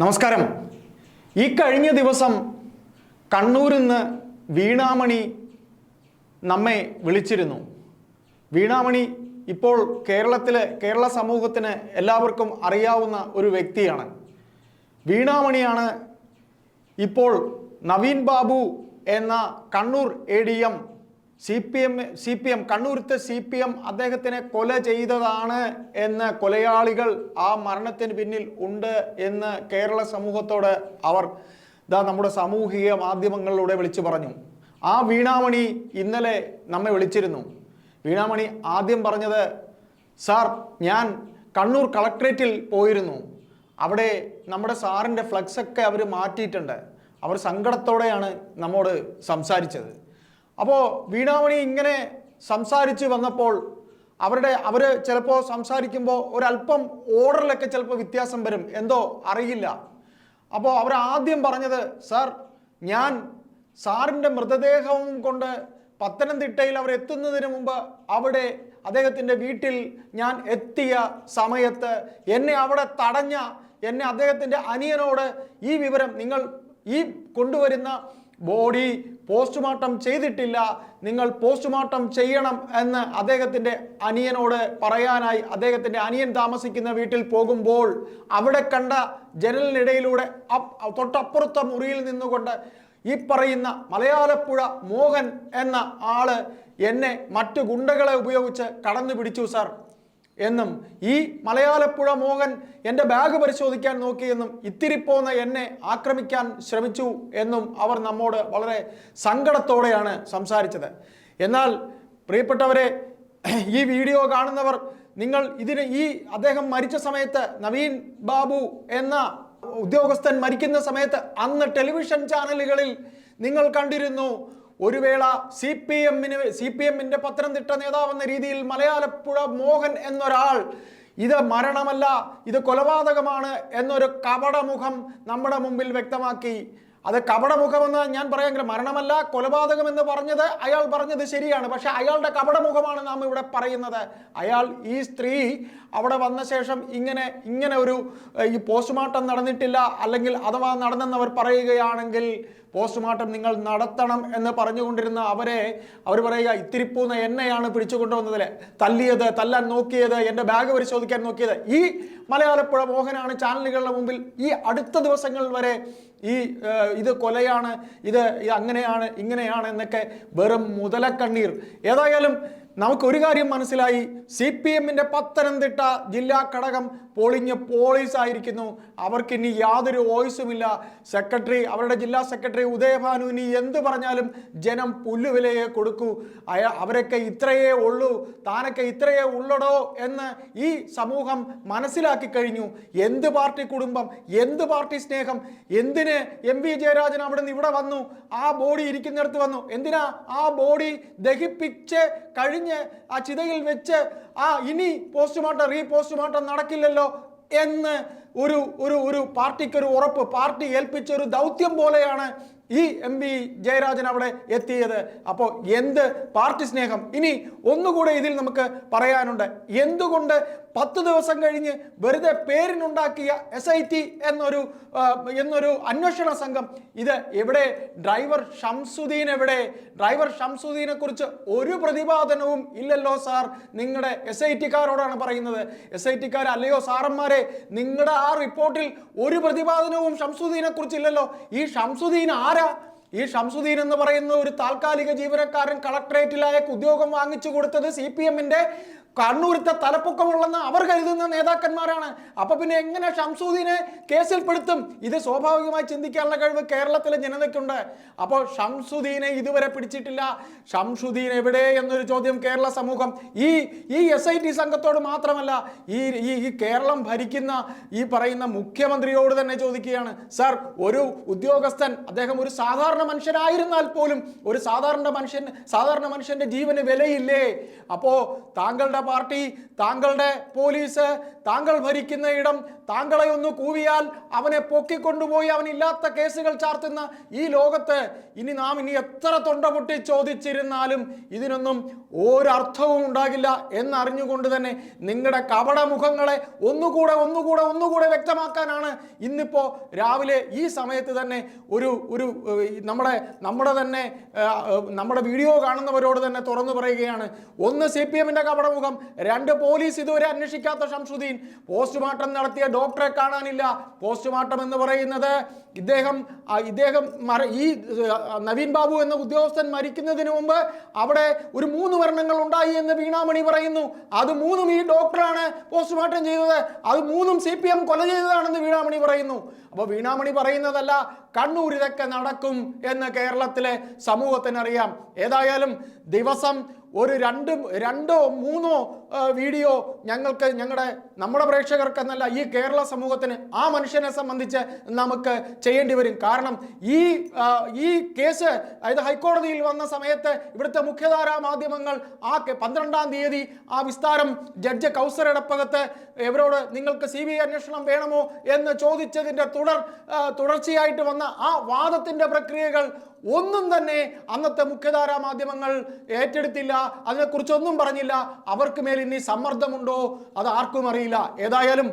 നമസ്കാരം. ഈ കഴിഞ്ഞ ദിവസം കണ്ണൂരിൽ നിന്ന് വീണാമണി നമ്മെ വിളിച്ചിരുന്നു. വീണാമണി ഇപ്പോൾ കേരളത്തിലെ കേരള സമൂഹത്തിന് എല്ലാവർക്കും അറിയാവുന്ന ഒരു വ്യക്തിയാണ്. വീണാമണിയാണ് ഇപ്പോൾ നവീൻ ബാബു എന്ന Kannur A D M C P M C P M കണ്ണൂരത്തെ C P M അദ്ദേഹത്തിനെ കൊല ചെയ്തതാണ് എന്ന് കൊലയാളികൾ ആ മരണത്തിന് പിന്നിൽ ഉണ്ട് എന്ന് കേരള സമൂഹത്തോട് അവർ ഇതാ നമ്മുടെ സാമൂഹിക മാധ്യമങ്ങളിലൂടെ വിളിച്ചു പറഞ്ഞു. ആ വീണാമണി ഇന്നലെ നമ്മെ വിളിച്ചിരുന്നു. വീണാമണി ആദ്യം പറഞ്ഞത് സാർ ഞാൻ കണ്ണൂർ കളക്ട്രേറ്റിൽ പോയിരുന്നു. അവിടെ നമ്മുടെ സാറിന്റെ ഫ്ലക്സൊക്കെ അവർ മാറ്റിയിട്ടുണ്ട്. അവർ സങ്കടത്തോടെയാണ് നമ്മോട് സംസാരിച്ചത്. അപ്പോൾ വീണാമണി ഇങ്ങനെ സംസാരിച്ച് വന്നപ്പോൾ അവരുടെ അവർ ചിലപ്പോൾ സംസാരിക്കുമ്പോൾ ഒരല്പം ഓർഡറിലൊക്കെ ചിലപ്പോൾ വ്യത്യാസം വരും. എന്തോ അറിയില്ല. അപ്പോൾ അവർ ആദ്യം പറഞ്ഞത് സാർ ഞാൻ സാറിന്റെ മൃതദേഹവും കൊണ്ട് പത്തനംതിട്ടയിൽ അവർ എത്തുന്നതിന് മുമ്പ് അവിടെ അദ്ദേഹത്തിന്റെ വീട്ടിൽ ഞാൻ എത്തിയ സമയത്ത് എന്നെ അവിടെ തടഞ്ഞ എന്നെ അദ്ദേഹത്തിന്റെ അനിയനോട് ഈ വിവരം നിങ്ങൾ ഈ കൊണ്ടുവരുന്ന ബോഡി പോസ്റ്റ്മോർട്ടം ചെയ്തിട്ടില്ല നിങ്ങൾ പോസ്റ്റ്മോർട്ടം ചെയ്യണം എന്ന് അദ്ദേഹത്തിന്റെ അനിയനോട് പറയാനായി അദ്ദേഹത്തിന്റെ അനിയൻ താമസിക്കുന്ന വീട്ടിൽ പോകുമ്പോൾ അവിടെ കണ്ട ജനലിനിടയിലൂടെ തൊട്ടപ്പുറത്ത മുറിയിൽ നിന്നുകൊണ്ട് ഈ പറയുന്ന മലയാളപ്പുഴ മോഹൻ എന്ന ആൾ എന്നെ മറ്റു ഗുണ്ടകളെ ഉപയോഗിച്ച് കടന്നു പിടിച്ചു സാർ. എന്നും ഈ മലയാളപ്പുഴ മോഹൻ എന്റെ ബാഗ് പരിശോധിക്കാൻ നോക്കിയെന്നും ഇത്തിരി പോന്ന എന്നെ ആക്രമിക്കാൻ ശ്രമിച്ചു എന്നും അവർ നമ്മോട് വളരെ സങ്കടത്തോടെയാണ് സംസാരിച്ചത്. എന്നാൽ പ്രിയപ്പെട്ടവരെ ഈ വീഡിയോ കാണുന്നവർ നിങ്ങൾ ഇതിന് ഈ അദ്ദേഹം മരിച്ച സമയത്ത് നവീൻ ബാബു എന്ന ഉദ്യോഗസ്ഥൻ മരിക്കുന്ന സമയത്ത് അന്ന് ടെലിവിഷൻ ചാനലുകളിൽ നിങ്ങൾ കണ്ടിരുന്നു. ഒരു വേള സി പി എമ്മിന് സി പി എമ്മിന്റെ പത്തനംതിട്ട നേതാവെന്ന രീതിയിൽ മലയാളപ്പുഴ മോഹൻ എന്നൊരാൾ ഇത് മരണമല്ല ഇത് കൊലപാതകമാണ് എന്നൊരു കപടമുഖം നമ്മുടെ മുമ്പിൽ വ്യക്തമാക്കി. അത് കപടമുഖമെന്ന് ഞാൻ പറയാമെങ്കിൽ മരണമല്ല കൊലപാതകം എന്ന് പറഞ്ഞത് അയാൾ പറഞ്ഞത് ശരിയാണ്. പക്ഷെ അയാളുടെ കപടമുഖമാണ് നാം ഇവിടെ പറയുന്നത്. അയാൾ ഈ സ്ത്രീ അവിടെ വന്ന ശേഷം ഇങ്ങനെ ഇങ്ങനെ ഒരു ഈ പോസ്റ്റ്മോർട്ടം നടന്നിട്ടില്ല അല്ലെങ്കിൽ അഥവാ നടന്നെന്നവർ പറയുകയാണെങ്കിൽ പോസ്റ്റ്മോർട്ടം നിങ്ങൾ നടത്തണം എന്ന് പറഞ്ഞുകൊണ്ടിരുന്ന അവരെ അവർ പറയുക ഇത്തിരിപ്പൂന്ന എന്നെയാണ് പിടിച്ചു കൊണ്ടുവന്നതിൽ തല്ലിയത് തല്ലാൻ നോക്കിയത് എന്റെ ബാഗ് പരിശോധിക്കാൻ നോക്കിയത്. ഈ മലയാളപ്പുഴ മോഹനാണ് ചാനലുകളുടെ മുമ്പിൽ ഈ അടുത്ത ദിവസങ്ങൾ വരെ ഈ ഇത് കൊലയാണ് ഇത് അങ്ങനെയാണ് ഇങ്ങനെയാണ് എന്നൊക്കെ വെറും മുതലക്കണ്ണീർ. ഏതായാലും നമുക്ക് ഒരു കാര്യം മനസ്സിലായി. സി പി എമ്മിന്റെ പത്തനംതിട്ട ജില്ലാ ഘടകം പൊളിഞ്ഞ് പോളീസ് ആയിരിക്കുന്നു അവർക്ക് ഇനി യാതൊരു വോയിസുമില്ല. സെക്രട്ടറി അവരുടെ ജില്ലാ സെക്രട്ടറി ഉദയഭാനു ഇനി എന്ത് പറഞ്ഞാലും ജനം പുല്ലുവിലയെ കൊടുക്കൂ. അയ അവരൊക്കെ ഇത്രയേ ഉള്ളൂ. താനൊക്കെ ഇത്രയേ ഉള്ളടോ എന്ന് ഈ സമൂഹം മനസ്സിലാക്കി കഴിഞ്ഞു. എന്ത് പാർട്ടി കുടുംബം എന്ത് പാർട്ടി സ്നേഹം എന്തിന് എം വി ജയരാജൻ അവിടെ നിന്ന് ഇവിടെ വന്നു? ആ ബോഡി ഇരിക്കുന്നിടത്ത് വന്നു. എന്തിനാ ആ ബോഡി ദഹിപ്പിച്ച് കഴിഞ്ഞ് ആ ചിതയിൽ വെച്ച് ആ ഇനി പോസ്റ്റ്മോർട്ടം റീ പോസ്റ്റ്മോർട്ടം നടക്കില്ലല്ലോ എന്ന് ഒരു ഒരു ഒരു പാർട്ടിക്ക് ഒരു ഉറപ്പ് പാർട്ടി ഏൽപ്പിച്ച ഒരു ദൗത്യം പോലെയാണ് ഈ എം പി ജയരാജൻ അവിടെ എത്തിയത്. അപ്പോൾ എന്ത് പാർട്ടി സ്നേഹം? ഇനി ഒന്നുകൂടെ ഇതിൽ നമുക്ക് പറയാനുണ്ട്. എന്തുകൊണ്ട് പത്ത് ദിവസം കഴിഞ്ഞ് വെറുതെ പേരിനുണ്ടാക്കിയ എസ് ഐ ടി എന്നൊരു എന്നൊരു അന്വേഷണ സംഘം? ഇത് എവിടെ? ഡ്രൈവർ ഷംസുദ്ദീൻ എവിടെ? ഡ്രൈവർ ഷംസുദ്ദീനെ കുറിച്ച് ഒരു പ്രതിപാദനവും ഇല്ലല്ലോ സാർ. നിങ്ങളുടെ എസ് ഐ ടിക്കാരോടാണ് പറയുന്നത്. എസ് ഐ ടിക്കാർ അല്ലയോ സാറന്മാരെ? നിങ്ങളുടെ ആ റിപ്പോർട്ടിൽ ഒരു പ്രതിപാദനവും ഷംസുദ്ദീനെ കുറിച്ചില്ലല്ലോ. ഈ ഷംസുദ്ദീൻ ആരാ ഈ ഷംസുദ്ദീൻ എന്ന് പറയുന്ന ഒരു താൽക്കാലിക ജീവനക്കാരൻ കളക്ടറേറ്റിലായ ഉദ്യോഗം വാങ്ങിച്ചു കൊടുത്തത് സി പി എമ്മിന്റെ കണ്ണൂരത്തെ തലപ്പൊക്കമുള്ളെന്ന് അവർ കരുതുന്ന നേതാക്കന്മാരാണ്. അപ്പൊ പിന്നെ എങ്ങനെ ഷംസുദ്ദീനെ കേസിൽപ്പെടുത്തും? ഇത് സ്വാഭാവികമായി ചിന്തിക്കാനുള്ള കഴിവ് കേരളത്തിലെ ജനതയ്ക്കുണ്ട്. അപ്പോൾ ഷംസുദ്ദീനെ ഇതുവരെ പിടിച്ചിട്ടില്ല. ഷംസുദ്ദീൻ എവിടെ എന്നൊരു ചോദ്യം കേരള സമൂഹം ഈ ഈ എസ് ഐ ടി സംഘത്തോട് മാത്രമല്ല ഈ ഈ കേരളം ഭരിക്കുന്ന ഈ പറയുന്ന മുഖ്യമന്ത്രിയോട് തന്നെ ചോദിക്കുകയാണ്. സാർ ഒരു ഉദ്യോഗസ്ഥൻ അദ്ദേഹം ഒരു സാധാരണ മനുഷ്യനായിരുന്നാൽ പോലും ഒരു സാധാരണ മനുഷ്യൻ സാധാരണ മനുഷ്യന്റെ ജീവന് വിലയില്ലേ? അപ്പോ താങ്കളുടെ പാർട്ടി താങ്കളുടെ പോലീസ് താങ്കൾ ഭരിക്കുന്ന ഇടം താങ്കളെ ഒന്ന് കൂവിയാൽ അവനെ പൊക്കിക്കൊണ്ടുപോയി അവനില്ലാത്ത കേസുകൾ ചാർത്തുന്ന ഈ ലോകത്ത് ഇനി നാം ഇനി എത്ര തൊണ്ട പൊട്ടി ചോദിച്ചിരുന്നാലും ഇതിനൊന്നും ഒരർത്ഥവും ഉണ്ടാകില്ല എന്നറിഞ്ഞുകൊണ്ട് തന്നെ നിങ്ങളുടെ കപടമുഖങ്ങളെ ഒന്നുകൂടെ ഒന്നുകൂടെ ഒന്നുകൂടെ വ്യക്തമാക്കാനാണ് ഇന്നിപ്പോൾ രാവിലെ ഈ സമയത്ത് തന്നെ ഒരു ഒരു നമ്മുടെ നമ്മുടെ തന്നെ നമ്മുടെ വീഡിയോ കാണുന്നവരോട് തന്നെ തുറന്നു പറയുകയാണ്. ഒന്ന് സി പി എമ്മിന്റെ കപടമുഖം രണ്ട് പോലീസ് ഇതുവരെ അന്വേഷിക്കാത്ത ഷംസുദ്ദീൻ പോസ്റ്റ്മോർട്ടം നടത്തിയ ഡോക്ടറെ കാണാനില്ല. പോസ്റ്റ്മോർട്ടം എന്ന് പറയുന്നത് ഇദ്ദേഹം ഇദ്ദേഹം ഈ നവീൻ ബാബു എന്ന ഉദ്യോഗസ്ഥൻ മരിക്കുന്നതിന് മുമ്പ് അവിടെ ഒരു മൂന്ന് മരണങ്ങൾ ഉണ്ടായി എന്ന് വീണാമണി പറയുന്നു. അത് മൂന്നും ഈ ഡോക്ടറാണ് പോസ്റ്റ്മോർട്ടം ചെയ്തത്. അത് മൂന്നും സി പി എം കൊല ചെയ്തതാണെന്ന് വീണാമണി പറയുന്നു. അപ്പോൾ വീണാമണി പറയുന്നതല്ല കണ്ണൂർ ഇതൊക്കെ നടക്കും എന്ന് കേരളത്തിലെ സമൂഹത്തിനറിയാം. ഏതായാലും ദിവസം ഒരു രണ്ട് രണ്ടോ മൂന്നോ വീഡിയോ ഞങ്ങൾക്ക് ഞങ്ങളുടെ നമ്മുടെ പ്രേക്ഷകർക്ക് എന്നല്ല ഈ കേരള സമൂഹത്തിന് ആ മനുഷ്യനെ സംബന്ധിച്ച് നമുക്ക് ചെയ്യേണ്ടി വരും. കാരണം ഈ ഈ കേസ് അതായത് ഹൈക്കോടതിയിൽ വന്ന സമയത്ത് ഇവിടുത്തെ മുഖ്യധാരാ മാധ്യമങ്ങൾ ആ പന്ത്രണ്ടാം തീയതി ആ വിസ്താരം ജഡ്ജ് കൗസർ എടപ്പകത്ത് ഇവരോട് നിങ്ങൾക്ക് സി ബി ഐ അന്വേഷണം വേണമോ എന്ന് ചോദിച്ചതിന്റെ തുടർ തുടർച്ചയായിട്ട് വന്ന ആ വാദത്തിന്റെ പ്രക്രിയകൾ ഒന്നും തന്നെ അന്നത്തെ മുഖ്യധാരാ മാധ്യമങ്ങൾ ഏറ്റെടുത്തില്ല. അതിനെക്കുറിച്ചൊന്നും പറഞ്ഞില്ല. അവർക്ക് മേൽ ഇനി സമ്മർദ്ദമുണ്ടോ? അത് ആർക്കും അറിയില്ല. ഏതായാലും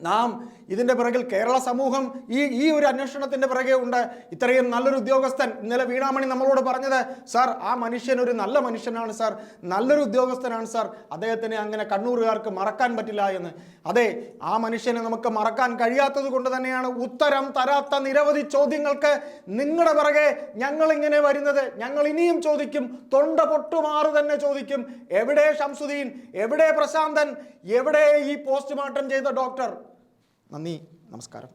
നാം ഇതിന്റെ പിറകിൽ കേരള സമൂഹം ഈ ഈ ഒരു അന്വേഷണത്തിന്റെ പിറകെ ഉണ്ട്. ഇത്രയും നല്ലൊരു ഉദ്യോഗസ്ഥൻ ഇന്നലെ വീണാമണി നമ്മളോട് പറഞ്ഞത് സാർ ആ മനുഷ്യൻ ഒരു നല്ല മനുഷ്യനാണ് സാർ. നല്ലൊരു ഉദ്യോഗസ്ഥനാണ് സാർ. അദ്ദേഹത്തിനെ അങ്ങനെ കണ്ണൂരുകാർക്ക് മറക്കാൻ പറ്റില്ല എന്ന്. അതെ ആ മനുഷ്യനെ നമുക്ക് മറക്കാൻ കഴിയാത്തത് കൊണ്ട് തന്നെയാണ് ഉത്തരം തരാത്ത നിരവധി ചോദ്യങ്ങൾക്ക് നിങ്ങളുടെ പിറകെ ഞങ്ങൾ ഇങ്ങനെ വരുന്നത്. ഞങ്ങൾ ഇനിയും ചോദിക്കും. തൊണ്ട പൊട്ടുമാറ് തന്നെ ചോദിക്കും. എവിടെ ഷംസുദ്ദീൻ എവിടെ പ്രശാന്തൻ? എവിടെ ഈ പോസ്റ്റ്മോർട്ടം ചെയ്ത ഡോക്ടർ? നന്ദി നമസ്കാരം.